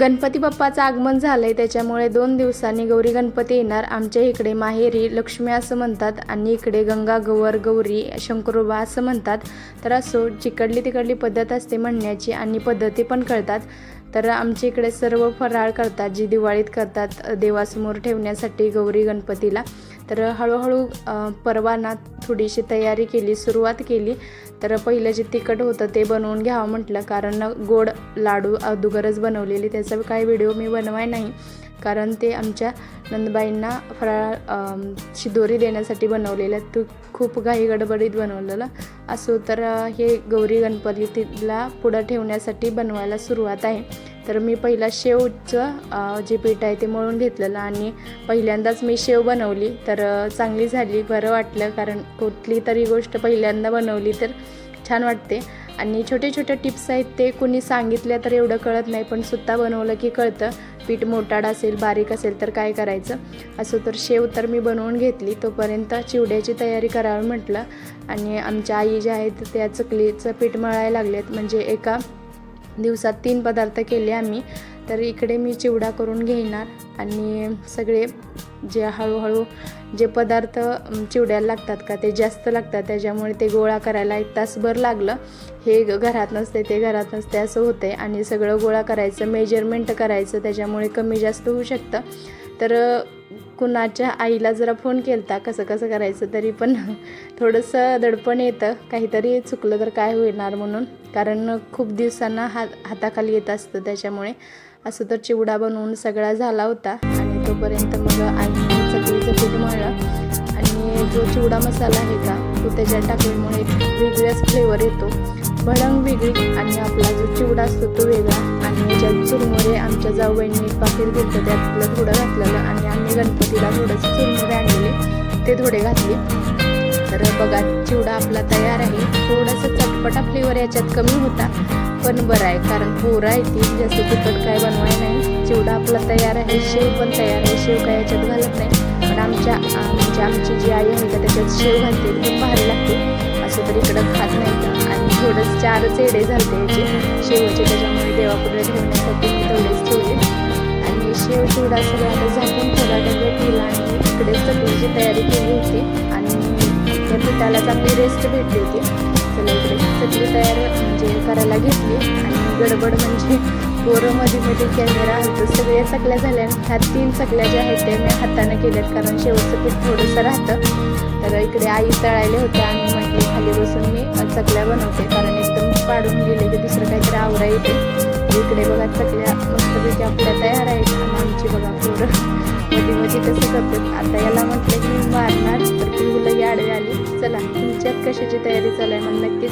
गणपती बाप्पाचं आगमन झालंय त्याच्यामुळे दोन दिवसांनी गौरी गणपती येणार. आमच्या इकडे माहेरी लक्ष्मी असं म्हणतात आणि इकडे गंगा गौर गौरी शंकरोबा असं म्हणतात. तर असो जिकडली तिकडली पद्धत असते म्हणण्याची आणि पद्धती पण कळतात. तर आमच्या इकडे सर्व फराळ करतात जी दिवाळीत करतात देवासमोर ठेवण्यासाठी गौरी गणपतीला. तर हळूहळू परवानात परवाना थोडीशी तयारी केली सुरुवात केली. तर पहिलं जे तिखट होतं ते बनवून घ्यावं म्हटलं. कारण गोड लाडू अदुगरच बनवलेली त्याचा काही व्हिडिओ मी बनवाय नाही. कारण ते आमच्या नंदबाईंना फराळ अम, शिदोरी देण्यासाठी बनवलेलं तू खूप घाई गडबडीत बनवलेलं. असो तर हे गौरी गणपतीला पुढं ठेवण्यासाठी बनवायला सुरुवात आहे. तर मी पहिला शेवचं जे पीठ आहे ते मळून घेतलेलं आणि पहिल्यांदाच मी शेव बनवली. तर चांगली झाली बरं वाटलं. कारण कुठली तरी गोष्ट पहिल्यांदा बनवली तर छान वाटते. आणि छोटे छोटे टिप्स आहेत ते कोणी सांगितल्या तर एवढं कळत नाही पण सुद्धा बनवलं की कळतं. पीठ मोटाड असेल बारीक असेल तर काय करायचं? असं तर शेव तर मी बनवून घेतली तोपर्यंत चिवड्याची तयारी करावी म्हटलं. आणि आमच्या आई ज्या आहेत त्या चकलीचं पीठ मळायला लागलेत. म्हणजे एका दिवसात तीन पदार्थ केले आम्ही. तर इकडे मी चिवडा करून घेणार. आणि सगळे जे हळूहळू जे पदार्थ चिवड्याला लागतात का ते जास्त लागतात. त्याच्यामुळे ते गोळा करायला एक तासभर लागलं. हे ग- घरात नसते ते घरात नसते असं होते आणि सगळं गोळा करायचं मेजरमेंट करायचं त्याच्यामुळे कमी जास्त होऊ शकतं. तर कुणाच्या आईला जरा फोन केलता कसं कसं करायचं तरी पण थोडंसं दडपण येतं. काहीतरी चुकलं तर काय होणार म्हणून. कारण खूप दिवसांना हात हाताखाली येत असतं. त्याच्यामुळे असं तर चिवडा बनवून सगळा झाला होता. तोपर्यंत मग आईने चकलीचं पीठ मळलं आणि जो चिवडा मसाला आहे का तो त्याच्या टाकल्यामुळे वेगळाच फ्लेवर येतो. भडंग वेगळी आणि आपला जो चिवडा असतो तो वेगळा. आणि याच्यात चुरमुरे आमच्या जाऊबाईंनी एक पाकिट घेतलं त्यातलं थोडं घातलेलं आणि आम्ही गणपतीला थोडंसं चुरमुरे आणलेले ते थोडे घातले. तर बघा चिवडा आपला तयार आहे. थोडासा चटपटा फ्लेवर याच्यात कमी होता पण बरं आहे कारण पोरं आहे ती जास्त तिखट काय बनवाय नाही. चिवडा आपला तयार आहे शेव पण तयार आहे. शेव काय याच्यात घालत नाही. पण आमच्या म्हणजे आमची जी आई आहे का त्याच्यात शेव घालते. खूप भारी लागते. असं तर इकडं खात नाही. का आणि थोडंच चारच येडे झालते याचे. शेवचे त्याच्यामुळे देवापुढे ठेवण्यासाठी मी तेवढेच ठेवले. आणि शेव चिवडा सगळं आता झाकून थोडा डबे केला आणि इकडे सगळीची तयारी केली होती. आणि त्या पिठाला चांगली रेस्ट भेटली होती. चला इकडे चकली तयार म्हणजे करायला घेतली आणि गडबड म्हणजे पोरं मध्ये कॅमेरा हलतो सगळ्या चकल्या झाल्या. आणि ह्या तीन चकल्या ज्या आहेत त्या मी हाताने केल्यात. कारण शेवटचं पीठ थोडंसं राहतं. तर इकडे आई तळायले होते आणि म्हटले खाली बसून मी चकल्या बनवते. कारण एकदम पाडून गेले की दुसरं काहीतरी आवरा येते. इकडे बघा चकल्या मस्तपैकी आपल्या तयार आहेत. आणि आमची बघा पोरं. मध्ये मध्ये कसं करतात. आता याला म्हटलं की मी मारणार. आडवी आली? चला तुमच्यात कशाची तयारी चालू आहे? मला नक्कीच